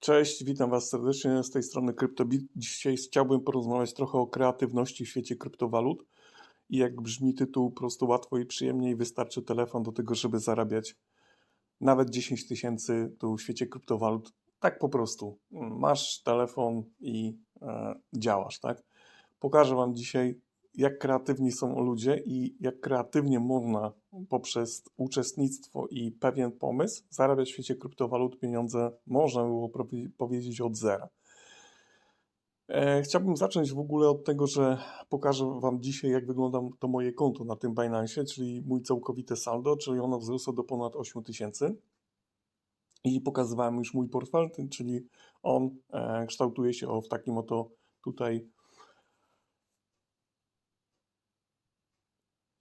Cześć, witam Was serdecznie z tej strony CryptoBit. Dzisiaj chciałbym porozmawiać trochę o kreatywności w świecie kryptowalut. I jak brzmi tytuł, prosto, łatwo i przyjemnie i wystarczy telefon do tego, żeby zarabiać nawet 10 tysięcy tu w świecie kryptowalut. Tak po prostu. Masz telefon i e, działasz, tak? Pokażę Wam dzisiaj, jak kreatywni są ludzie i jak kreatywnie można poprzez uczestnictwo i pewien pomysł zarabiać w świecie kryptowalut pieniądze, można było powiedzieć, od zera. E, Chciałbym zacząć w ogóle od tego, że pokażę Wam dzisiaj, jak wygląda to moje konto na tym Binance, czyli mój całkowite saldo, czyli ono wzrosło do ponad 8 tysięcy. I pokazywałem już mój portfel, czyli on e, kształtuje się w takim oto tutaj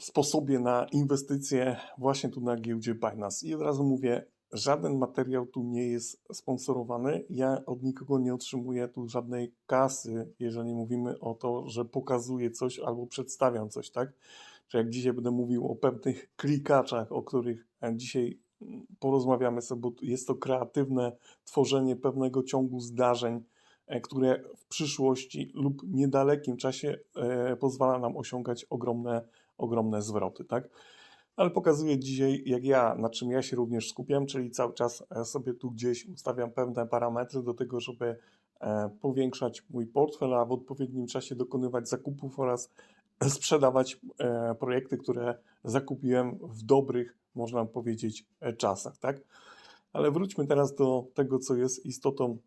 sposobie na inwestycje właśnie tu na giełdzie Binance. I od razu mówię, żaden materiał tu nie jest sponsorowany. Ja od nikogo nie otrzymuję tu żadnej kasy, jeżeli mówimy o to, że pokazuję coś albo przedstawiam coś, tak? Że jak dzisiaj będę mówił o pewnych klikaczach, o których e, dzisiaj mm, porozmawiamy sobie, bo jest to kreatywne tworzenie pewnego ciągu zdarzeń, e, które w przyszłości lub niedalekim czasie e, pozwala nam osiągać ogromne ogromne zwroty, tak? Ale pokazuję dzisiaj, jak ja, na czym ja się również skupiam, czyli cały czas e, sobie tu gdzieś ustawiam pewne parametry do tego, żeby e, powiększać mój portfel, a w odpowiednim czasie dokonywać zakupów oraz sprzedawać e, projekty, które zakupiłem w dobrych, można powiedzieć, czasach, tak? Ale wróćmy teraz do tego, co jest istotą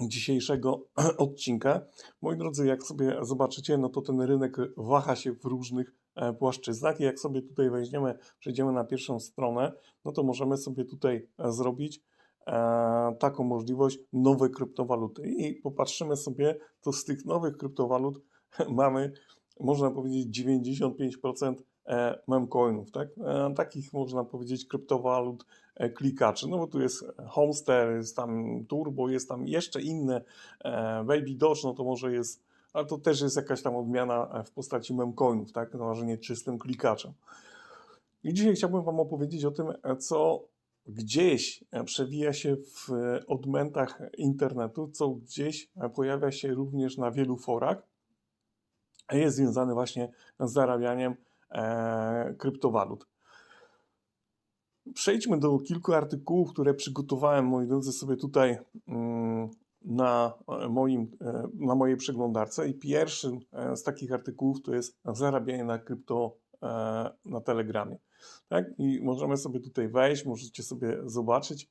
dzisiejszego odcinka. Moi drodzy, jak sobie zobaczycie, no to ten rynek waha się w różnych e, płaszczyznach i jak sobie tutaj weźmiemy, przejdziemy na pierwszą stronę, no to możemy sobie tutaj e, zrobić e, taką możliwość nowe kryptowaluty i popatrzymy sobie, to z tych nowych kryptowalut mamy, można powiedzieć, 95% e, memcoinów, tak? E, Takich można powiedzieć kryptowalut e, klikaczy, no bo tu jest Homester, jest tam Turbo, jest tam jeszcze inne, e, Baby Doge, no to może jest, ale to też jest jakaś tam odmiana e, w postaci memcoinów, tak? No, że nie czystym klikaczem. I dzisiaj chciałbym Wam opowiedzieć o tym, e, co gdzieś e, przewija się w e, odmętach internetu, co gdzieś e, pojawia się również na wielu forach, a jest związane właśnie z zarabianiem e, kryptowalut. Przejdźmy do kilku artykułów, które przygotowałem, moi drodzy, sobie tutaj mm, na, e, moim, e, na mojej przeglądarce. I pierwszym e, z takich artykułów to jest zarabianie na krypto e, na Telegramie. Tak? I możemy sobie tutaj wejść, możecie sobie zobaczyć,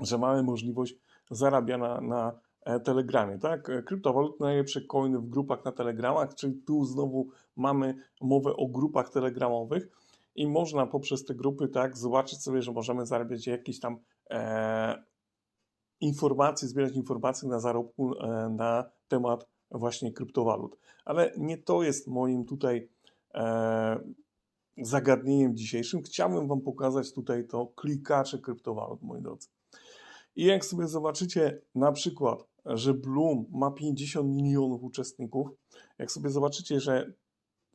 że mamy możliwość zarabiania na e, Telegramie. Tak? E, Kryptowalut najlepsze coiny w grupach na Telegramach, czyli tu znowu mamy mowę o grupach telegramowych i można poprzez te grupy tak zobaczyć sobie, że możemy zarabiać jakieś tam e, informacje, zbierać informacje na zarobku e, na temat właśnie kryptowalut. Ale nie to jest moim tutaj e, zagadnieniem dzisiejszym. Chciałbym Wam pokazać tutaj to klikacze kryptowalut, moi drodzy. I jak sobie zobaczycie na przykład, że Bloom ma 50 milionów uczestników, jak sobie zobaczycie, że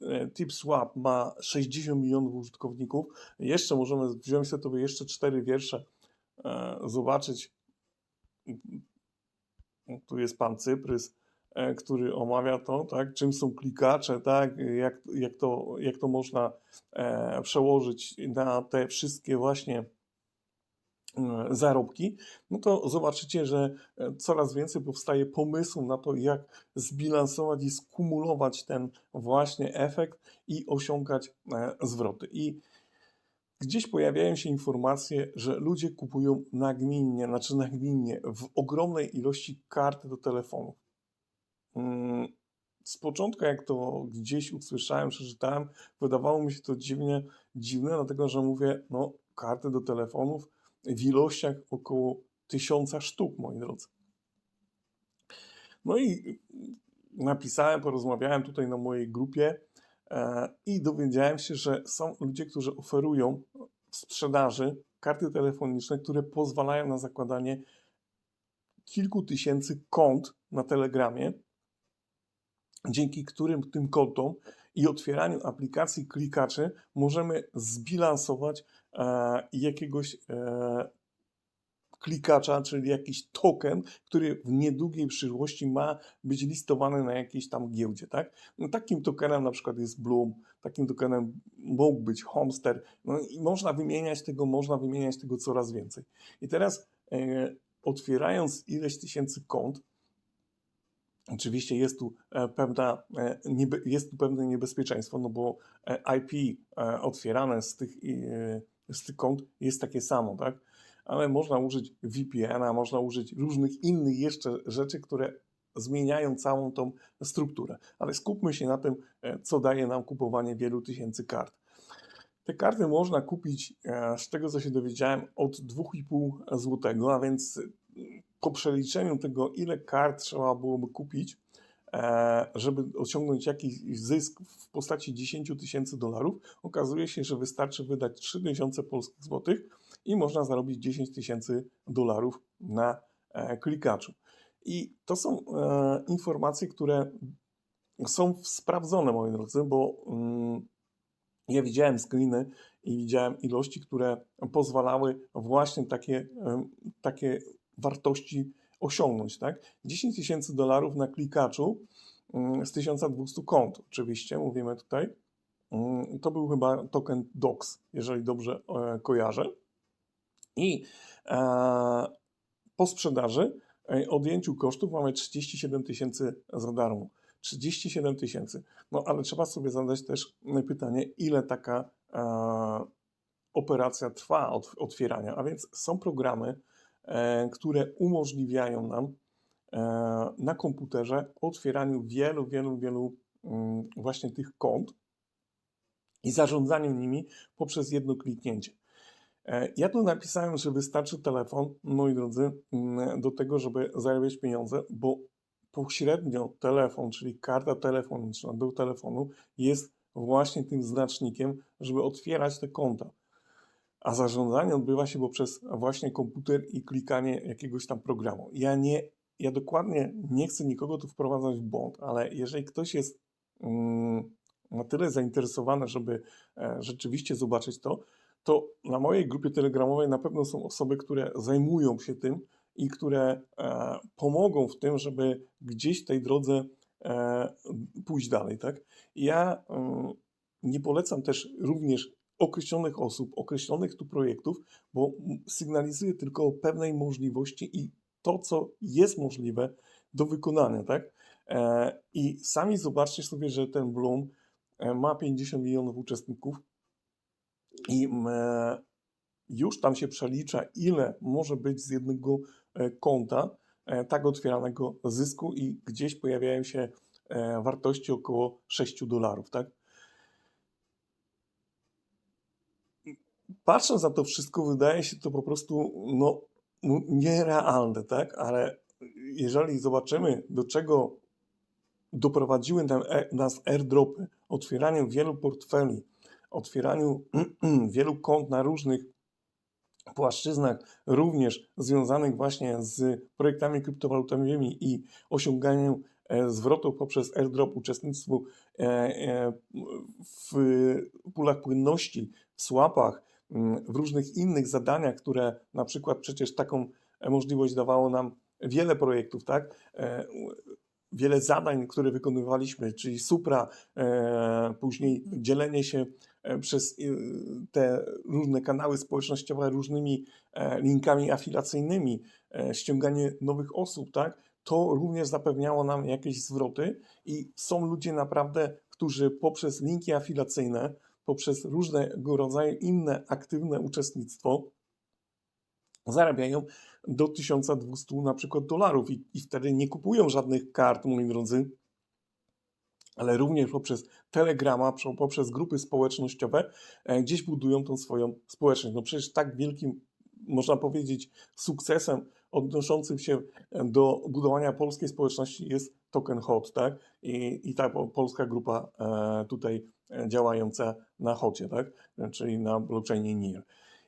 e, TipSwap ma 60 milionów użytkowników, jeszcze możemy wziąć sobie jeszcze cztery wiersze, e, zobaczyć. Tu jest pan Cyprys, e, który omawia to, tak, czym są klikacze, tak, jak, jak, to, jak to można przełożyć na te wszystkie właśnie zarobki, no to zobaczycie, że e, coraz więcej powstaje pomysłów na to, jak zbilansować i skumulować ten właśnie efekt i osiągać e, zwroty. I gdzieś pojawiają się informacje, że ludzie kupują nagminnie, znaczy nagminnie, w ogromnej ilości karty do telefonów. Mm, Z początku, jak to gdzieś usłyszałem, przeczytałem, wydawało mi się to dziwnie, dziwne, dlatego że mówię, no, karty do telefonów w ilościach około tysiąca sztuk, moi drodzy. No i napisałem, porozmawiałem tutaj na mojej grupie e, i dowiedziałem się, że są ludzie, którzy oferują w sprzedaży karty telefoniczne, które pozwalają na zakładanie kilku tysięcy kont na Telegramie, dzięki którym tym kontom i otwieraniu aplikacji klikaczy możemy zbilansować e, jakiegoś e, klikacza, czyli jakiś token, który w niedługiej przyszłości ma być listowany na jakiejś tam giełdzie, tak? No, takim tokenem na przykład jest Bloom, takim tokenem mógł być Homester, no i można wymieniać tego, można wymieniać tego coraz więcej. I teraz e, otwierając ileś tysięcy kont, Oczywiście jest tu e, pewna, e, jest tu pewne niebezpieczeństwo, no bo e, IP otwierane z tych, z tych kont jest takie samo, tak? Ale można użyć VPN-a, można użyć różnych innych jeszcze rzeczy, które zmieniają całą tą strukturę. Ale skupmy się na tym, co daje nam kupowanie wielu tysięcy kart. Te karty można kupić, z tego co się dowiedziałem, od 2,5 zł, a więc po przeliczeniu tego, ile kart trzeba byłoby kupić, e, żeby osiągnąć jakiś zysk w postaci 10 tysięcy dolarów, okazuje się, że wystarczy wydać 3 tysiące polskich złotych i można zarobić 10 tysięcy dolarów na e, klikaczu. I to są e, informacje, które są sprawdzone, moi drodzy, bo mm, ja widziałem screeny i widziałem ilości, które pozwalały właśnie takie, takie wartości osiągnąć. Tak? 10 tysięcy dolarów na klikaczu mm, z 1200 kont, oczywiście, mówimy tutaj. Mm, To był chyba token DOX, jeżeli dobrze e, kojarzę. I e, po sprzedaży, e, odjęciu kosztów mamy 37 tysięcy za darmo. 37 tysięcy. No ale trzeba sobie zadać też pytanie, ile taka operacja trwa od otwierania. A więc są programy, które umożliwiają nam e, na komputerze otwieraniu wielu, wielu, wielu mm, właśnie tych kont i zarządzaniu nimi poprzez jedno kliknięcie. E, Ja tu napisałem, że wystarczy telefon, moi drodzy, mm, do tego, żeby zarabiać pieniądze, bo pośrednio telefon, czyli karta telefoniczna do telefonu jest właśnie tym znacznikiem, żeby otwierać te konta. A zarządzanie odbywa się poprzez właśnie komputer i klikanie jakiegoś tam programu. Ja nie, ja dokładnie nie chcę nikogo tu wprowadzać w błąd, ale jeżeli ktoś jest mm, na tyle zainteresowany, żeby e, rzeczywiście zobaczyć to, to na mojej grupie telegramowej na pewno są osoby, które zajmują się tym i które e, pomogą w tym, żeby gdzieś w tej drodze e, pójść dalej, tak? Ja mm, nie polecam też również określonych osób, określonych tu projektów, bo sygnalizuję tylko o pewnej możliwości i to, co jest możliwe do wykonania, tak? E, I sami zobaczcie sobie, że ten Bloom e, ma 50 milionów uczestników i e, już tam się przelicza, ile może być z jednego konta tak otwieranego zysku i gdzieś pojawiają się wartości około 6 dolarów, tak? Patrząc na to wszystko, wydaje się to po prostu no, no, nierealne, tak? Ale jeżeli zobaczymy, do czego doprowadziły e- nas airdropy, otwieraniu wielu portfeli, otwieraniu wielu kont na różnych płaszczyznach, również związanych właśnie z projektami kryptowalutowymi i osiąganiem zwrotów poprzez airdrop, uczestnictwu e, e, w pulach płynności, w swapach, mm, w różnych innych zadaniach, które na przykład przecież taką e, możliwość dawało nam wiele projektów, tak? E, Wiele zadań, które wykonywaliśmy, czyli Supra, e, później dzielenie się przez te różne kanały społecznościowe różnymi linkami afilacyjnymi, ściąganie nowych osób, tak? To również zapewniało nam jakieś zwroty i są ludzie naprawdę, którzy poprzez linki afilacyjne, poprzez różnego rodzaju inne aktywne uczestnictwo zarabiają do 1200 na przykład dolarów i, i wtedy nie kupują żadnych kart, moi drodzy, ale również poprzez Telegrama, prze- poprzez grupy społecznościowe e, gdzieś budują tą swoją społeczność. No przecież tak wielkim, można powiedzieć, sukcesem odnoszącym się do budowania polskiej społeczności jest Token Hot, tak? I, i ta po- polska grupa e, tutaj e, działająca na Hocie, tak? Czyli na blockchainie NIR.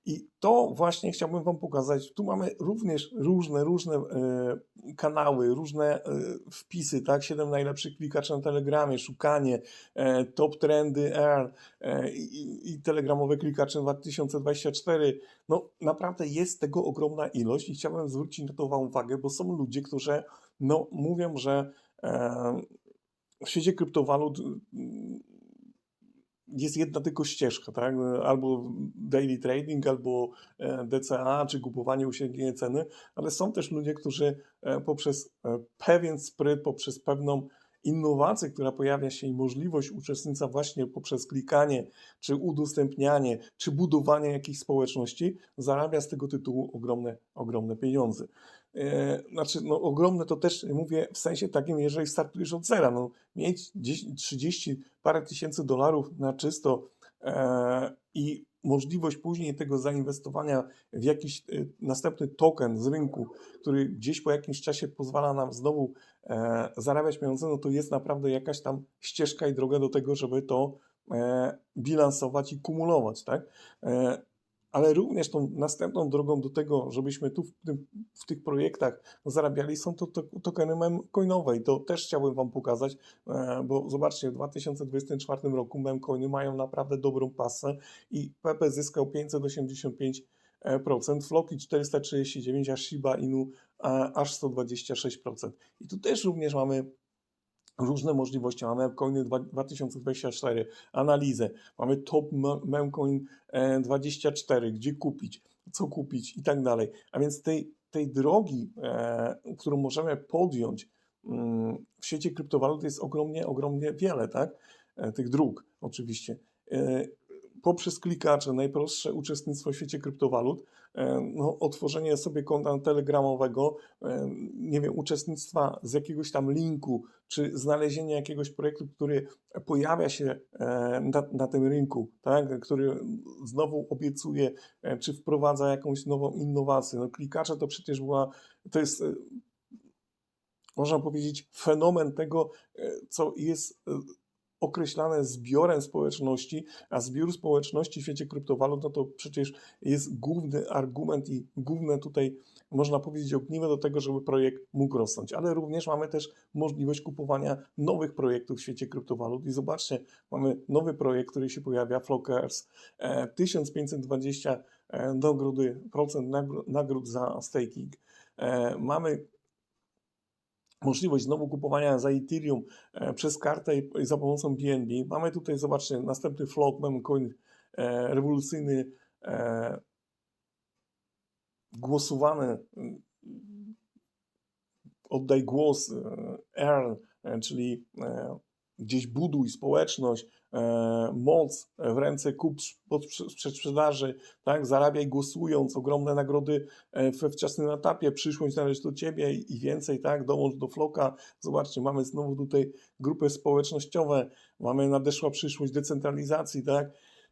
I to właśnie chciałbym Wam pokazać. Tu mamy również różne, różne e, kanały, różne e, wpisy, tak? 7 najlepszych klikaczy na Telegramie, szukanie, e, top trendy R e, i, i telegramowe klikacze 2024. No naprawdę jest tego ogromna ilość i chciałbym zwrócić na to Wam uwagę, bo są ludzie, którzy no, mówią, że e, w świecie kryptowalut jest jedna tylko ścieżka, tak? Albo daily trading, albo e, DCA, czy kupowanie uśrednienie ceny, ale są też ludzie, którzy e, poprzez e, pewien spryt, poprzez pewną innowację, która pojawia się i możliwość uczestnictwa właśnie poprzez klikanie, czy udostępnianie, czy budowanie jakiejś społeczności, zarabia z tego tytułu ogromne, ogromne pieniądze. E, Znaczy, no ogromne to też mówię w sensie takim, jeżeli startujesz od zera, no mieć 10, 30 parę tysięcy dolarów na czysto e, i możliwość później tego zainwestowania w jakiś e, następny token z rynku, który gdzieś po jakimś czasie pozwala nam znowu e, zarabiać pieniądze, no to jest naprawdę jakaś tam ścieżka i droga do tego, żeby to e, bilansować i kumulować, tak? E, ale również tą następną drogą do tego, żebyśmy tu w, tym, w tych projektach zarabiali, są to, to tokeny memcoinowe i to też chciałbym Wam pokazać, e, bo zobaczcie, w 2024 roku memcoiny mają naprawdę dobrą pasę i PP zyskał 585%, Floki 439, a Shiba Inu e, aż 126%. I tu też również mamy różne możliwości. Mamy Memcoiny 2024, analizę, mamy Top Memcoin 24, gdzie kupić, co kupić i tak dalej. A więc tej, tej drogi, e, którą możemy podjąć mm, w świecie kryptowalut jest ogromnie, ogromnie wiele, tak? E, Tych dróg oczywiście. E, Poprzez klikacze, najprostsze uczestnictwo w świecie kryptowalut, e, no, otworzenie sobie konta telegramowego, e, nie wiem, uczestnictwa z jakiegoś tam linku, czy znalezienie jakiegoś projektu, który pojawia się e, na, na tym rynku, tak, który znowu obiecuje, czy wprowadza jakąś nową innowację. No, klikacze to przecież była, to jest, można powiedzieć, fenomen tego, co jest określane zbiorem społeczności, a zbiór społeczności w świecie kryptowalut, no to przecież jest główny argument i główne tutaj, można powiedzieć, ogniwo do tego, żeby projekt mógł rosnąć. Ale również mamy też możliwość kupowania nowych projektów w świecie kryptowalut i zobaczcie, mamy nowy projekt, który się pojawia, Flockers, e, 1520 e, nagrody, procent nagr- nagród za staking. E, Mamy możliwość znowu kupowania za Ethereum e, przez kartę i, za pomocą BNB. Mamy tutaj, zobaczcie, następny float, mamy coin e, rewolucyjny, e, głosowany, mm, oddaj głos, earn, czyli gdzieś buduj społeczność, moc w ręce kup pod sprzedaży, tak, zarabiaj głosując, ogromne nagrody e, we wczesnym etapie, przyszłość należy do Ciebie i więcej, tak, dołącz do Floka, zobaczcie, mamy znowu tutaj grupy społecznościowe, mamy nadeszła przyszłość decentralizacji, tak,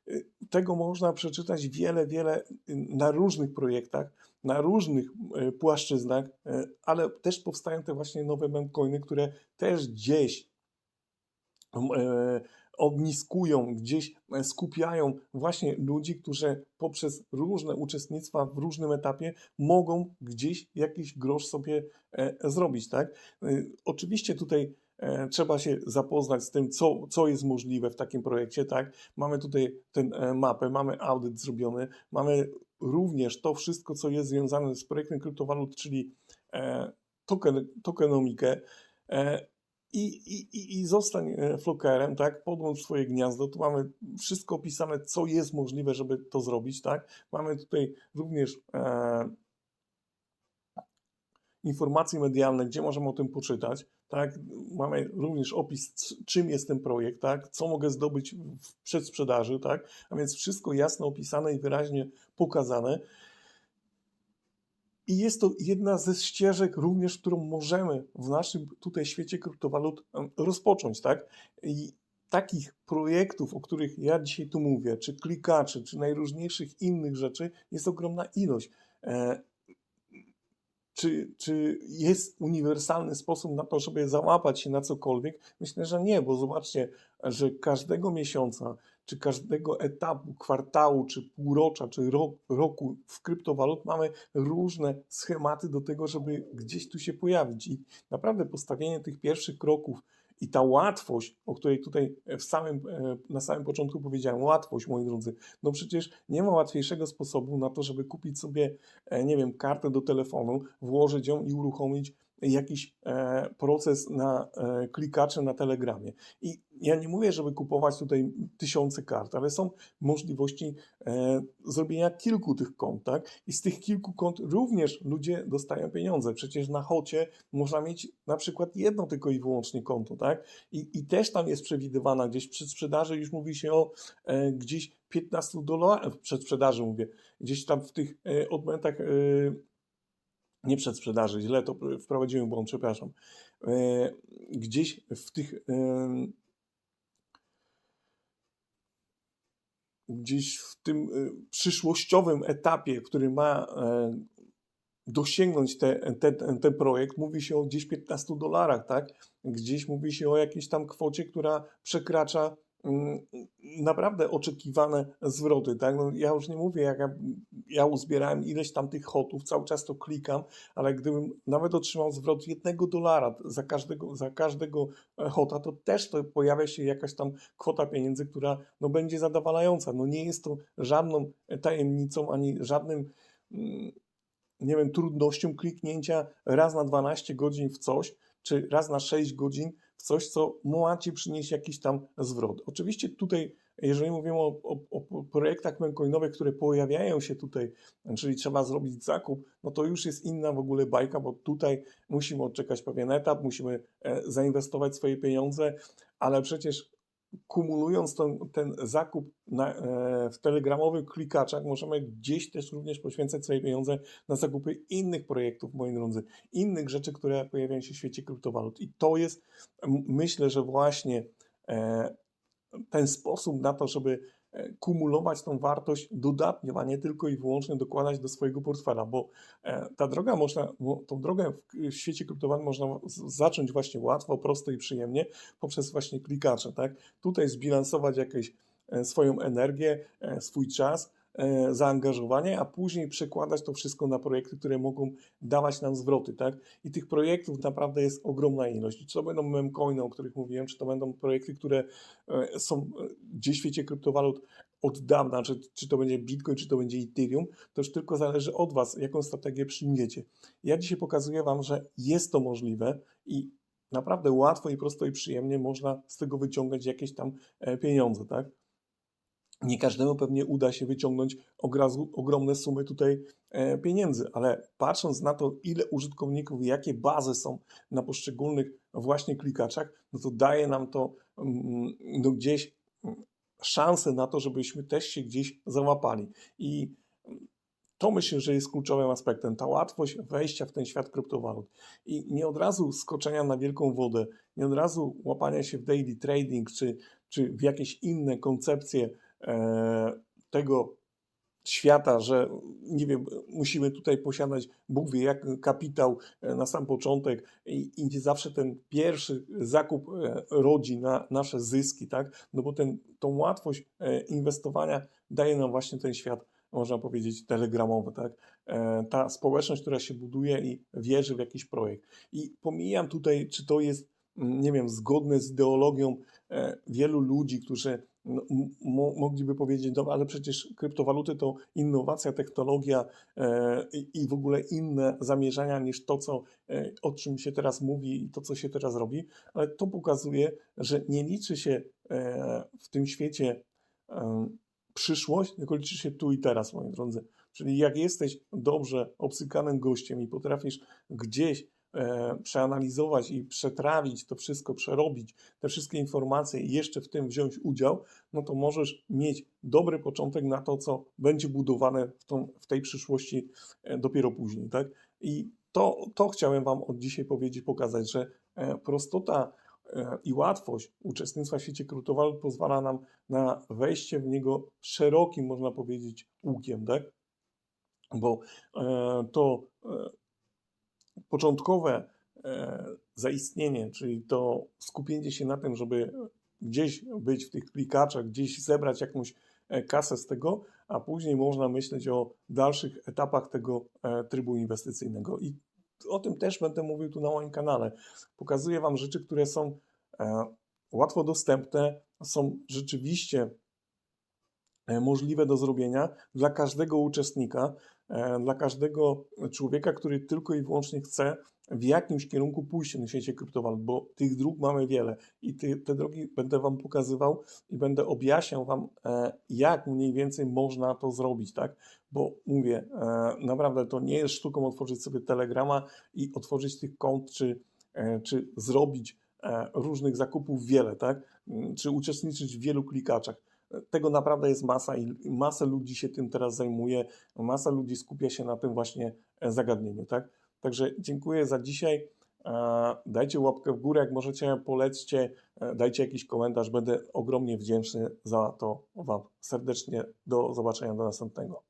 Y, tego można przeczytać wiele, wiele y, na różnych projektach, na różnych y, płaszczyznach, ale też powstają te właśnie nowe memcoiny, które też gdzieś e, ogniskują, gdzieś e, skupiają właśnie ludzi, którzy poprzez różne uczestnictwa w różnym etapie mogą gdzieś jakiś grosz sobie e, zrobić, tak? Y, Oczywiście tutaj e, trzeba się zapoznać z tym, co, co jest możliwe w takim projekcie, tak? Mamy tutaj tę mapę, mamy audyt zrobiony, mamy również to wszystko, co jest związane z projektem kryptowalut, czyli e, token, tokenomikę, e, i, i, i- i zostań e, flokerem, tak? Podłącz swoje gniazdo. Tu mamy wszystko opisane, co jest możliwe, żeby to zrobić, tak? Mamy tutaj również e, informacje medialne, gdzie możemy o tym poczytać, tak? Mamy również opis, czym jest ten projekt, tak? Co mogę zdobyć w przedsprzedaży, tak? A więc wszystko jasno opisane i wyraźnie pokazane. I jest to jedna ze ścieżek również, którą możemy w naszym tutaj świecie kryptowalut rozpocząć, tak? I takich projektów, o których ja dzisiaj tu mówię, czy klikaczy, czy najróżniejszych innych rzeczy, jest ogromna ilość. E, czy, czy jest uniwersalny sposób na to, żeby załapać się na cokolwiek? Myślę, że nie, bo zobaczcie, że każdego miesiąca, czy każdego etapu, kwartału, czy półrocza, czy ro, roku w kryptowalut mamy różne schematy do tego, żeby gdzieś tu się pojawić. I naprawdę postawienie tych pierwszych kroków i ta łatwość, o której tutaj w samym, e, na samym początku powiedziałem, łatwość, moi drodzy, no przecież nie ma łatwiejszego sposobu na to, żeby kupić sobie, e, nie wiem, kartę do telefonu, włożyć ją i uruchomić jakiś e, proces na e, klikacze na Telegramie. I ja nie mówię, żeby kupować tutaj tysiące kart, ale są możliwości e, zrobienia kilku tych kont, tak? I z tych kilku kont również ludzie dostają pieniądze. Przecież na Hocie można mieć na przykład jedno tylko i wyłącznie konto, tak? I, i też tam jest przewidywana gdzieś przy sprzedaży, już mówi się o e, gdzieś 15 dolarów, przed sprzedaży mówię, gdzieś tam w tych e, odmętach e, nie przed sprzedaży, źle to wprowadziłem błąd, przepraszam. E, Gdzieś w tych e, gdzieś w tym e, przyszłościowym etapie, który ma dosięgnąć te, te, ten projekt, mówi się o gdzieś 15 dolarach, tak? Gdzieś mówi się o jakiejś tam kwocie, która przekracza naprawdę oczekiwane zwroty, tak? No, ja już nie mówię, jak ja, ja uzbierałem ileś tam tych hotów, cały czas to klikam, ale gdybym nawet otrzymał zwrot jednego dolara za każdego, za każdego e, hota, to też to pojawia się jakaś tam kwota pieniędzy, która no, będzie zadowalająca. No nie jest to żadną tajemnicą, ani żadnym mm, nie wiem, trudnością kliknięcia raz na 12 godzin w coś, czy raz na 6 godzin w coś, co ma Ci przynieść jakiś tam zwrot. Oczywiście tutaj, jeżeli mówimy o, o, o projektach memcoinowych, które pojawiają się tutaj, czyli trzeba zrobić zakup, no to już jest inna w ogóle bajka, bo tutaj musimy odczekać pewien etap, musimy e, zainwestować swoje pieniądze, ale przecież kumulując ten, ten zakup na, e, w telegramowych klikaczach, możemy gdzieś też również poświęcać swoje pieniądze na zakupy innych projektów, moi drodzy, innych rzeczy, które pojawiają się w świecie kryptowalut. I to jest, myślę, że właśnie e, ten sposób na to, żeby kumulować tą wartość dodatnio, a nie tylko i wyłącznie dokładać do swojego portfela, bo e, ta droga można, tą drogę w świecie kryptowalut można zacząć właśnie łatwo, prosto i przyjemnie poprzez właśnie klikacze, tak? Tutaj zbilansować jakąś e, swoją energię, e, swój czas, e, zaangażowanie, a później przekładać to wszystko na projekty, które mogą dawać nam zwroty, tak? I tych projektów naprawdę jest ogromna ilość. Czy to będą memcoiny, o których mówiłem, czy to będą projekty, które e, są e, gdzieś w świecie kryptowalut od dawna, czy, czy to będzie Bitcoin, czy to będzie Ethereum, to już tylko zależy od Was, jaką strategię przyjmiecie. Ja dzisiaj pokazuję Wam, że jest to możliwe i naprawdę łatwo i prosto i przyjemnie można z tego wyciągać jakieś tam e, pieniądze, tak? Nie każdemu pewnie uda się wyciągnąć ogromne sumy tutaj e, pieniędzy, ale patrząc na to, ile użytkowników jakie bazy są na poszczególnych właśnie klikaczach, no to daje nam to mm, no gdzieś mm, szansę na to, żebyśmy też się gdzieś załapali. I to myślę, że jest kluczowym aspektem, ta łatwość wejścia w ten świat kryptowalut. I nie od razu skoczenia na wielką wodę, nie od razu łapania się w daily trading, czy, czy w jakieś inne koncepcje tego świata, że nie wiem, musimy tutaj posiadać Bóg wie jak kapitał e, na sam początek i, i zawsze ten pierwszy zakup e, rodzi na nasze zyski, tak? No bo ten, tą łatwość e, inwestowania daje nam właśnie ten świat, można powiedzieć, telegramowy, tak? E, Ta społeczność, która się buduje i wierzy w jakiś projekt. I pomijam tutaj, czy to jest, mm, nie wiem, zgodne z ideologią e, wielu ludzi, którzy no, mogliby powiedzieć, no ale przecież kryptowaluty to innowacja, technologia e, i, w ogóle inne zamierzenia niż to, co, e, o czym się teraz mówi i to, co się teraz robi, ale to pokazuje, że nie liczy się e, w tym świecie e, przyszłość, tylko liczy się tu i teraz, moi drodzy. Czyli jak jesteś dobrze obsykanym gościem i potrafisz gdzieś przeanalizować i przetrawić to wszystko, przerobić te wszystkie informacje i jeszcze w tym wziąć udział, no to możesz mieć dobry początek na to, co będzie budowane w, tą, w tej przyszłości e, dopiero później, tak? I to, to chciałem Wam od dzisiaj powiedzieć, pokazać, że e, prostota e, i łatwość uczestnictwa w świecie kryptowalut pozwala nam na wejście w niego szerokim, można powiedzieć, łukiem, tak? Bo e, to e, początkowe e, zaistnienie, czyli to skupienie się na tym, żeby gdzieś być w tych klikaczach, gdzieś zebrać jakąś e, kasę z tego, a później można myśleć o dalszych etapach tego e, trybu inwestycyjnego. I o tym też będę mówił tu na moim kanale. Pokazuję Wam rzeczy, które są łatwo dostępne, są rzeczywiście możliwe do zrobienia dla każdego uczestnika, dla każdego człowieka, który tylko i wyłącznie chce w jakimś kierunku pójść na świecie kryptowalut, bo tych dróg mamy wiele i ty, te drogi będę Wam pokazywał i będę objaśniał Wam, e, jak mniej więcej można to zrobić, tak? Bo mówię, e, naprawdę to nie jest sztuką otworzyć sobie Telegrama i otworzyć tych kont, czy, e, czy zrobić e, różnych zakupów wiele, tak? Mm, Czy uczestniczyć w wielu klikaczach. Tego naprawdę jest masa i masa ludzi się tym teraz zajmuje, masa ludzi skupia się na tym właśnie e, zagadnieniu, tak? Także dziękuję za dzisiaj. E, Dajcie łapkę w górę, jak możecie, polećcie, e, dajcie jakiś komentarz. Będę ogromnie wdzięczny za to Wam. Serdecznie do zobaczenia do następnego.